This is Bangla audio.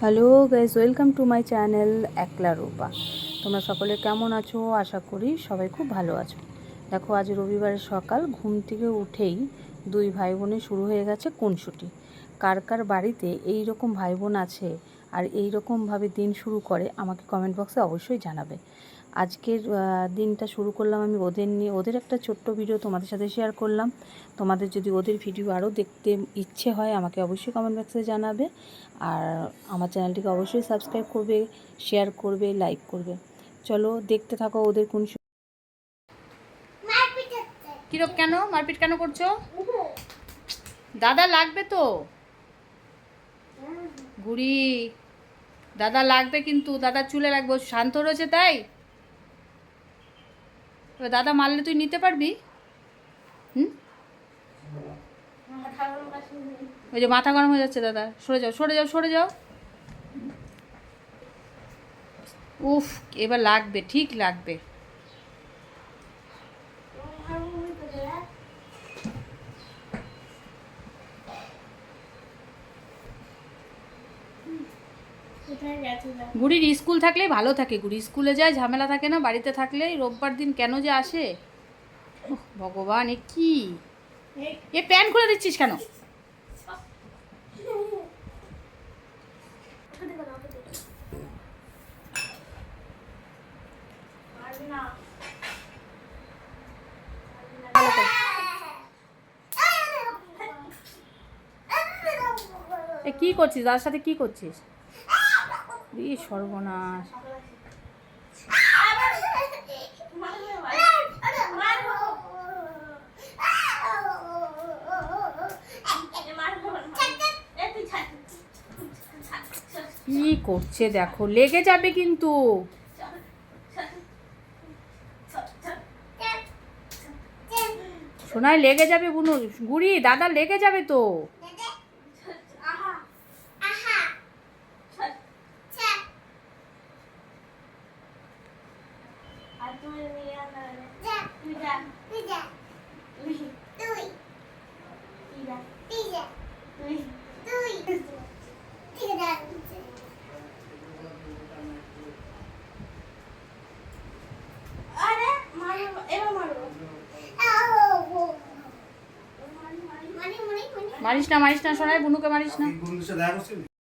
Hello guys welcome to my channel Ekla Rupa. তোমরা সকলে কেমন আছো? আশা করি সবাই খুব ভালো আছো। দেখো, আজ রবিবারের সকাল, ঘুম থেকে উঠেই দুই ভাই বোনে শুরু হয়ে গেছে কোনসুটি। কার কার বাড়িতে এই রকম ভাই বোন আছে আর এই রকমভাবে দিন শুরু করে আমাকে কমেন্ট বক্সে অবশ্যই জানাবে। আজকের দিনটা শুরু করলাম আমি ওদের নিয়ে। ওদের একটা ছোট্ট ভিডিও তোমাদের সাথে শেয়ার করলাম। তোমাদের যদি ওদের ভিডিও আরও দেখতে ইচ্ছে হয় আমাকে অবশ্যই কমেন্ট বক্সে জানাবে। আর আমার চ্যানেলটিকে অবশ্যই সাবস্ক্রাইব করবে শেয়ার করবে লাইক করবে। চলো দেখতে থাকো ওদের কোন কিরক কেন? মারপিট কেন করছ? দাদা লাগবে তো। গুড়ি। দাদা লাগবে কিন্তু, দাদা চুলে লাগবে শান্ত রয়েছে তাই। দাদা মারলে তুই নিতে পারবি? হুম? ওই যে মাথা গরম হয়ে যাচ্ছে দাদা, সরে যাও সরে যাও সরে যাও। উফ, এবার লাগবে, ঠিক লাগবে। গুড়ির স্কুল থাকলেই ভালো থাকে গুড়ি স্কুলে যায় ঝামেলা থাকে না বাড়িতে থাকলে রোববার দিন কেন যে আসে? ভগবান এ কি? এ প্যান্ট খুলে দিচ্ছিস কেন? এ কি করছিস? তার সাথে কি করছিস? ই সর্বনাশ। কি করছে দেখো? লেগে যাবে কিন্তু। সোনায় লেগে যাবে বুনু। গুড়ি, দাদা লেগে যাবে তো। মারিস না মারিস না সোনায় বুনুকে মারিস না।